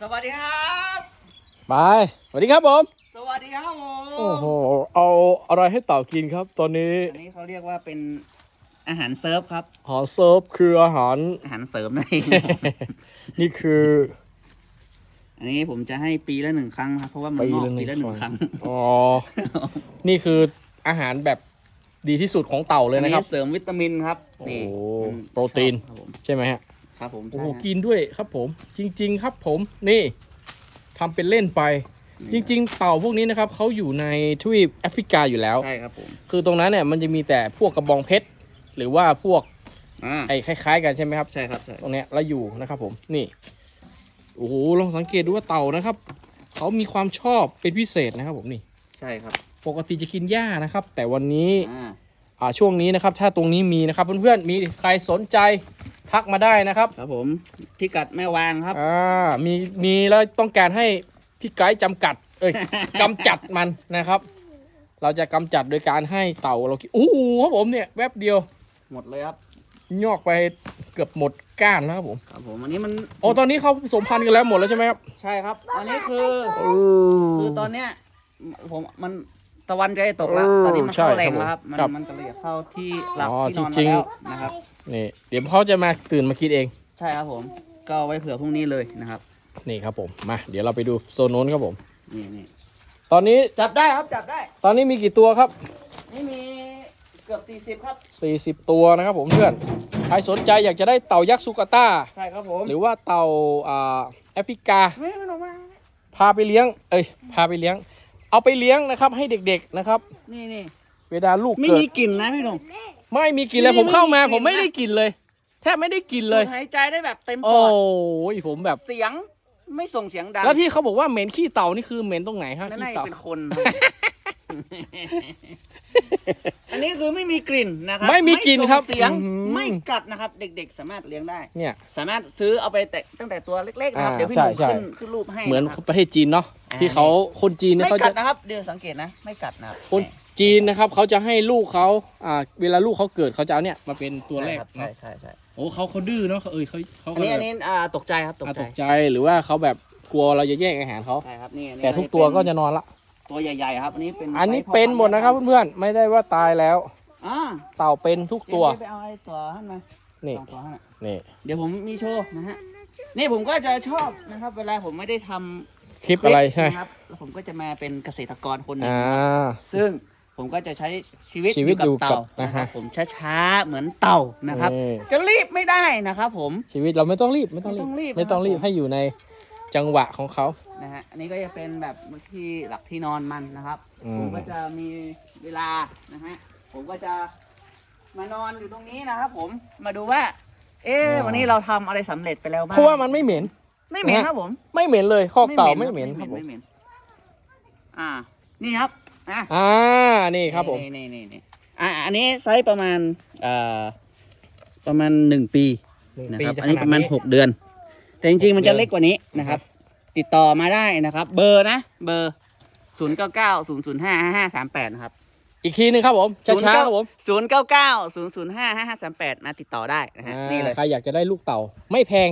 สวัสดีครับ ไปสวัสดีครับผม สวัสดีครับผมโอ้โห เอาอะไรให้เต่ากินครับ ตอนนี้อันนี้เขาเรียกว่าเป็นอาหารเซิร์ฟครับหาเซิร์ฟคืออาหาร อาหารเสริมนั่นเอง นี่คือ อันนี้ผมจะให้ปีละหนึ่งครั้งครับเพราะว่ามันปีงอกละหปีละหนึ่นึ่งงคครั้รั้งงอ๋อ นี่คืออาหารแบบดีที่สุดของเต่าเลยอันนะนี้ครับ เสริมวิตามินครับโอ้นี่โหมันโปรตีนครับผม ใช่ไหมฮะ ครับผมโอ้โหใช่ครับกินด้วยครับผม จริง ๆ ครับผมนี่ทำเป็นเล่นไป จริง ๆ เต่าพวกนี้นะครับเขาอยู่ในทวีปแอฟริกาอยู่แล้ว ใช่ครับผมคือตรงนั้นเนี่ยมันจะมีแต่พวกกระบองเพชรหรือว่าพวกอ่าไอ้คล้าย ๆ กันใช่ไหมครับ ใช่ครับใช่ตรงเนี้ยแล้วอยู่นะครับผมนี่โอ้โหลองสังเกตดูว่าเต่านะครับเขามีความชอบเป็นพิเศษนะครับผมนี่ ใช่ครับปกติจะกินหญ้านะครับ แต่วันนี้อ่าอ่า ช่วงนี้นะครับ ถ้าตรงนี้มีนะครับเพื่อนๆมีใครสนใจทักมาได้นะครับครับผมพิกัดแม่วางครับอ่ามีมีแล้วต้องการให้พี่ไกด์จำกัด เอ้ยกำจัดมันนะครับ เราจะกำจัดโดยการให้เต่าเรากินโอ้โหครับผมเนี่ยแวบเดียว หมดเลยครับยอกไปเกือบหมดก้านแล้วครับผมครับผมอันนี้มันโอ้ตอนนี้เขาผสมพันธุ์กันแล้วหมดแล้วใช่ไหมครับใช่ครับอันนี้คือคือตอนเนี้ยผมมัน ตะวันจะตกแล้วเออตอนนี้มันเข้าใช่แรงครับแล้วครับ มันครับมันกำลังจะเข้าที่หลับอ๋อที่นอนจริมางๆ แล้วนะครับ นี่เดี๋ยวเขาจะมาตื่นมาคิดเอง ใช่ครับผม ก็เอาไว้เผื่อพรุ่งนี้เลยนะครับ นี่ครับผม มา เดี๋ยวเราไปดูโซนโน้นครับผม นี่นี่ตอนนี้ จับได้ครับจับได้ ตอนนี้มีกี่ตัวครับ นี่มีเกือบ 40 ครับ 40 ตัวนะครับผมเพื่อน ใครสนใจอยากจะได้เต่ายักษ์สุกาต้า ใช่ครับผมหรือว่าเต่าอ่าแอฟริกา ไม่ไม่ลงมา พาไปเลี้ยง เอ้ย พาไปเลี้ยง เอาไปเลี้ยงนะครับ ให้เด็กๆนะครับ นี่นี่เวลาลูกไม่เกิดมีกลิ่นนะพี่หนุ่ม ไม่มีกลินเลยไม่ผมเข้ามา ไม่มีกลิ่น ผมไม่นะได้กลินเลย แทบไม่ได้กลินเลยสูดหายใจได้แบบเต็มปโอ้อดยผมแบบ เสียงไม่ส่งเสียงดังแล้วที่เขาบอกว่าเหม็นขี้เต่านี่คือเหม็นตรงไหนฮะนั่นขี้น่าจะเต่าเป็นคนครับอันนี้คือไม่มีกลิ่นนะครับไม่มีกลิ่นครับส่งเสียงอื้อหือไม่กัดนะครับ เด็ก ๆ สามารถเลี้ยงได้ เนี่ย สามารถซื้อเอาไปแต่ตั้งแต่ตัวเล็กๆนะครับอ่าเดี๋ยวพี่หนุ่มใช่ใช่ ขึ้นขึ้นรูปให้เหมือนนะครับประเทศจีนเนาะอ่า ที่เขาคนจีนเนี่ยไม่เขากัจะดนะครับ เดี๋ยวสังเกตนะ ไม่กัดนะครับคนจีนนะครับเขาจะให้ลูกเขาอ่าเวลาลูกเขาเกิดเขาจะเอาเนี่ยมาเป็นตัวแรกใช่เนาะใช่ใช่โอ้เขาเขาดื้อเนาะเขาเอ้ยเขาเขาอันนี้อันนี้อ่าตกใจครับตกอ่าใจตกใจหรือว่าเขาแบบกลัวเราจะแย่งอาหารเขาใช่ครับนี่อันนี้แต่ทุกตัวก็จะนอนละ ตัวใหญ่ๆครับ อันนี้เป็นอันนี้ไซส์พเป็นหมดนะครับพัธุ์เพื่อนๆไม่ได้ว่าตายแล้ว อ่าเต่าเป็นทุกตัวเดี๋ยไปเอาไอ้ตัวให้มานี่สองตัวให้มานี่เดี๋ยวผมมีโชว์นะฮะนี่ผมก็จะชอบนะครับ เวลาผมไม่ได้ทำ คลิปอะไรใช่ไหมนะครับแล้วผมก็จะมาเป็นเกษตรกรคนหนึ่งอ่า ซึ่งผมก็จะใช้ชีวิตชีวิตอยู่กับเต่านะนะคฮะรับผมช้าๆเหมือนเต่านะครับนี่จะรีบไม่ได้นะครับผม ชีวิตเราไม่ต้องรีบไม่ต้องรีบ ไม่ต้องรีบไม่ต้องรีบนะครับให้อยู่ในจังหวะของเขา นะฮะอันนี้ก็จะเป็นแบบที่หลักที่นอนมันนะครับ อืม ผมก็จะมีเวลานะฮะผมก็จะมานอนอยู่ตรงนี้นะครับ ผมมาดูว่า เอ๊ะวันนี้เราทำอะไรสำเร็จไปแล้วบ้างเพราะว่ามันไม่เหม็น ไม่เหม็นนะฮะครับผม ไม่เหม็นเลยคอกเต่าไม่เหม็นคครัรับบผมไม่เหม็นอ่า นี่ครับอะอ่านี่ครับผมนี่นี่นี่นี่อ่าอันนี้ไซส์ประมาณเอ่อประมาณหนึ่งปีหนึ่งนะปีครับจะอันนี้ขนาดประมาณนี้หกเดือน แต่จริงๆมันจะหกเดือนเล็กกว่านี้นะครับ ติดต่อมาได้นะครับ เบอร์นะ เบอร์ศูนย์เก้าเก้าศูนย์ศูนย์ห้าห้าสามแปดนะครับอีกทีหนึงครับผมช้าๆครับผมศูนย์เก้าเก้าศูนย์ศูนย์ห้าห้าห้าสามแปดมาติดต่อได้นะฮะอ่านี่เลยใครอยากจะได้ลูกเต่าไม่แพง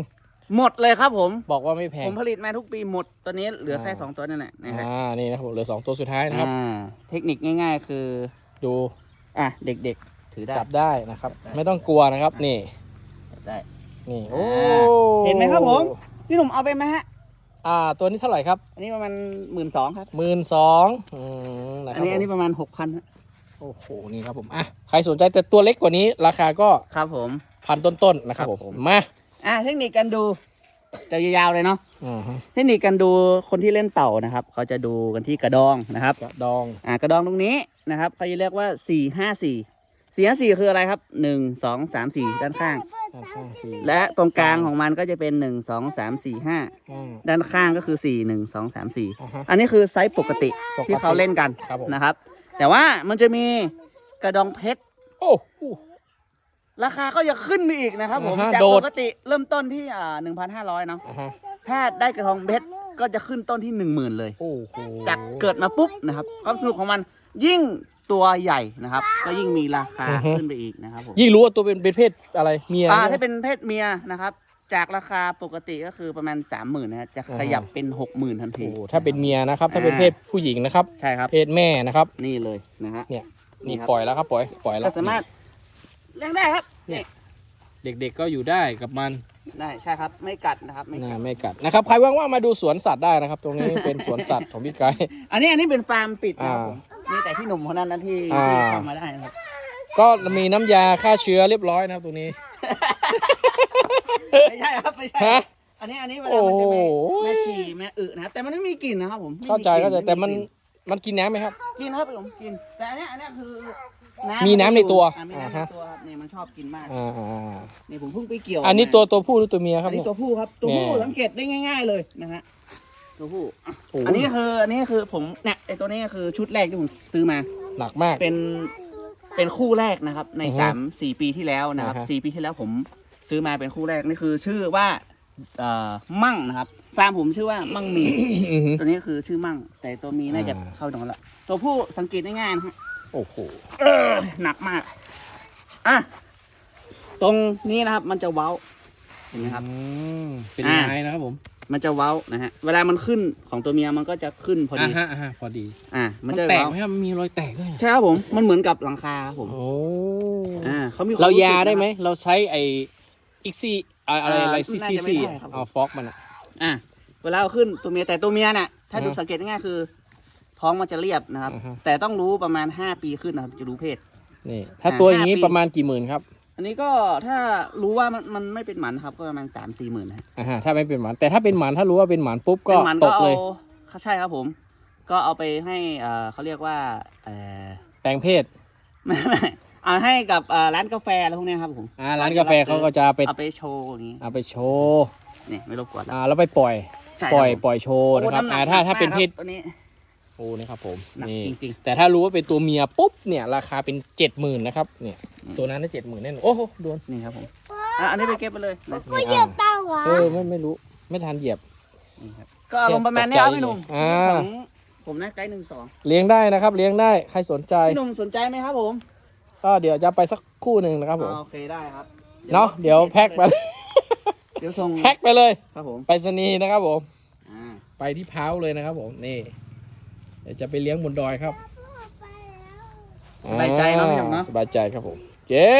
หมดเลยครับผม บอกว่าไม่แพงผมผลิตมาทุกปีหมด ตอนนี้เหลือแค่อ่าสองตัวนั่นแหละนะฮะอ่านี่นะครับผมเหลือสองตัวสุดท้ายนะครับอ่าเทคนิคง่าย ๆ คือดูอะเด็กๆ ถือได้จับได้นะครับ ไม่ต้องกลัวนะครับ นี่จับได้นี่โอ้เห็นไหมครับผมพี่หนุ่มเอาไปไหมฮะอ่าตัวนี้เท่าไหร่ครับ อันนี้ประมาณหมื่นสองครับหมื่นสองอืมนะคอัรันบนี้อันนี้ผมประมาณหกพันโอ้โหนี่ครับผมอะใครสนใจแต่ตัวเล็กกว่านี้ ราคาก็ครับผมพันต้นๆนะครับครับผผมมมา อะเทคนิคการดูจะยาวๆเลยเนาะอ่าฮะเทคนิคการดูคนที่เล่นเต่านะครับ เขาจะดูกันที่กระดองนะครับ กระดองอ่ากระดองตรงนี้นะครับเขาจะเรียกว่าสี่ห้าสี่สี่ห้าสี่คืออะไรครับหนึ่งสองสามสี่ด้านข้าง ด้านข้างสี่และตรงกลางของมันก็จะเป็นหนึ่งสองสามสี่ห้าอืมด้านข้างก็คือสี่หนึ่งสองสามสี่อ่าฮะอันนี้คือไซส์ปกติปกติที่เขาเล่นกันครับผม นะครับ แต่ว่ามันจะมีกระดองเพชรโอ้โห ราคาก็จะขึ้นไปอีกนะครับผม อ่าฮะจากโดปด กติเริ่มต้นที่อ่าหนึ่งพันห้าร้อยเนาะ อ่าฮะแพทย์ได้กระทองเพชรก็จะขึ้นต้นที่หนึ่งหมื่นเลย โอ้โหจากเกิดมาปุ๊บนะครับ ความสนุกของมันยิ่งตัวใหญ่นะครับ ก็ยิ่งมีราคาขึ้นไปอีกนะครับผมยิ่งรู้ว่าตัวเป็นเป็นเพศอะไรเมีย อ่าใช่ไหมถ้าเป็นเพศเมียนะครับ จากราคาปกติก็คือประมาณสามหมื่นนะฮะจะขยับเป็นหกหมื่นทันที โอ้ถ้าเป็นเมียนะครับ ถ้าเป็นเพศผู้หญิงนะครับ ใช่ครับ เพศแม่นะครับ นี่เลยนะฮะ นี่นี่ครับ ปล่อยแล้วครับ ปล่อย ปล่อยแล้ก็วสามารถ เลี้ยงได้ครับนี่เด็กๆก็อยู่ได้กับมันได้ใช่ครับ ไม่กัดนะครับไม่กันะดไม่กัดนะครับใครว่างๆมาดูสวนสัตว์ได้นะครับ ตรงนี้เป็นสวนสัตว์ของพี่ไก่อันนี้อันนี้เป็นฟาร์มปิดนะครับอ่าผมมีแต่พี่หนุ่มคนนั้นนะที่อ่า ที่เข้ามาได้นะครับก็มีน้ำยาฆ่าเชื้อเรียบร้อยนะครับตรงนี้ ไม่ใช่ครับไม่ใช่ฮะอันนี้อันนี้เวลามันจะโอ้แม่โห แม่ฉี่แม่อึนะครับแต่มันไม่มีกลิ่นนะครับผมไม่มีเข้าใจกลิ่นเข้าใจแต่มันไกลิ่มันกินน้ำไหมครับกินครับผมกินแต่อันเนี้ยอันเนี้ยคือ มีน้ำในตัวอ่ามีน้ำในอ่าฮะตัวครับนี่มันชอบกินมากอ่าอ่านี่ผมเพิ่งไปเกี่ยวอันนี้มาตัวตัวผู้หรือตัวเมียคอัรับนนี้เนี่ย ตัวผู้ครับตัวผู้เนี่ย สังเกตได้ง่าย ๆเลยนะฮะตัวผู้โอ้โหอันนี้คืออันนี้คือผมเนี่ยไอตัวนี้คือชุดแรกที่ผมซื้อมา หนักมาก เป็นเป็นคู่แรกนะครับ ในอือฮึสามสี่ปีที่แล้วนะครับอ่าฮะ สี่ปีที่แล้วผมซื้อมาเป็นคู่แรกนี่คือชื่อว่าเอ่อมั่งนะครับฟาร์มผมชื่อว่ามั่งมี อือหือ ตัวนี้คือชื่อมั่ง แต่ตัวมีน่าจะอ่า เข้าตรงนั้นละตัวผู้สังเกตได้ง่ายนะฮะ โอ้โหเออหนักมาก อะ ตรงนี้นะครับ มันจะเว้าเห็นไหมครับ อืมเป็นอ่า ไม้นะครับผมมันจะเว้านะฮะ เวลามันขึ้นของตัวเมียมันก็จะขึ้นพอดีอ่าฮะอ่าฮะพอดี อะ มัมันนจะแตกเว้าไหมครับมันมีรอยแตกด้วยอะใช่ครับผม มันเหมือนกับหลังคาครับผม โอ้อ่าเขามีควมเราสึกยาได้นะครับไหม เราใช้ไออีกซี่อะไรอะไรอ่าซีน่าซีจะไม่ซีได้ครับ เอาฟอกมันอะ อะเวลาเอาขึ้นตัวเมียแต่ตัวเมียเนี่ยถ้าอ่าดูสังเกตง่ายๆคือ ท้องมันจะเรียบนะครับอ่าฮะแต่ต้องรู้ประมาณ 5 ปีขึ้นนะครับ จะรู้เพศ นี่ ถ้าอ่าตัวอย่างนี้ห้าปี ประมาณกี่หมื่นครับอันนี้ก็ถ้ารู้ว่ามันมันไม่เป็นหมันนะครับก็ประมาณ3 4หมื่นนะอ่าฮะถ้าไม่เป็นหมันแต่ถ้าเป็นหมันถ้ารู้ว่าเป็นหมันปุ๊บก็เป็นหมันตก็กเอาเลย ใช่ครับผม ก็เอาไปให้เอ่อเขาเรียกว่าเอ่อ แปลงเพศ ไม่ไม่เอาให้กับเอ่อร้านกาแฟอะไรพวกเนี้ยครับผมอ่าร้านกาแฟเขาก็จะไปเอาไปโชว์อย่างนี้เอาไปโชว์นี่ไม่รบกวนแล้วอ่าแล้วไปปล่อย ใช่ปล่อยครับผมปล่อยโชว์นะครับโอ้ำหอ่านักถ้าหนักถ้าเป็นมกเพศครับตัวนี้ โอ้นะครับผมหนักนี่จริง แต่ถ้ารู้ว่าเป็นตัวเมียปุ๊บเนี่ยราคาเป็นเจ็ดหมื่นนะครับเนี่ยอืม ตัวนั้นได้เจ็ดหมื่นแน่นอนโอ้โหโดนๆ นี่ครับผมอะอันนี้ไปเก็บไปเลยนะนี่เหยียอ่าบเต้าเหรอเออไม่ไม่รู้ไม่ทันเหยียบ นี่ครับก็อารมณ์ประมาณนี้ครับพี่หนุ่มอ่า ของผมนะไกด์หนึ่งสองเลี้ยงได้นะครับ เลี้ยงได้ใครสนใจพี่หนุ่มสนใจไหมครับผมก็เดี๋ยวจะไปสักคู่หนึ่งนะครับผมอ่าโอเคได้ครับเนาะเดี๋ยวแพ็คไปเดี๋ยวส่งแพ็คไปเลย ครับผมไปสนีย์นะครับผม อ่าไปที่เพาเลยนะครับผมนี่เดี๋ยวจะไปเลี้ยงบนดอยครับสบายใจเนาะพี่หนุ่มเนาะ สบายใจครับผมเย้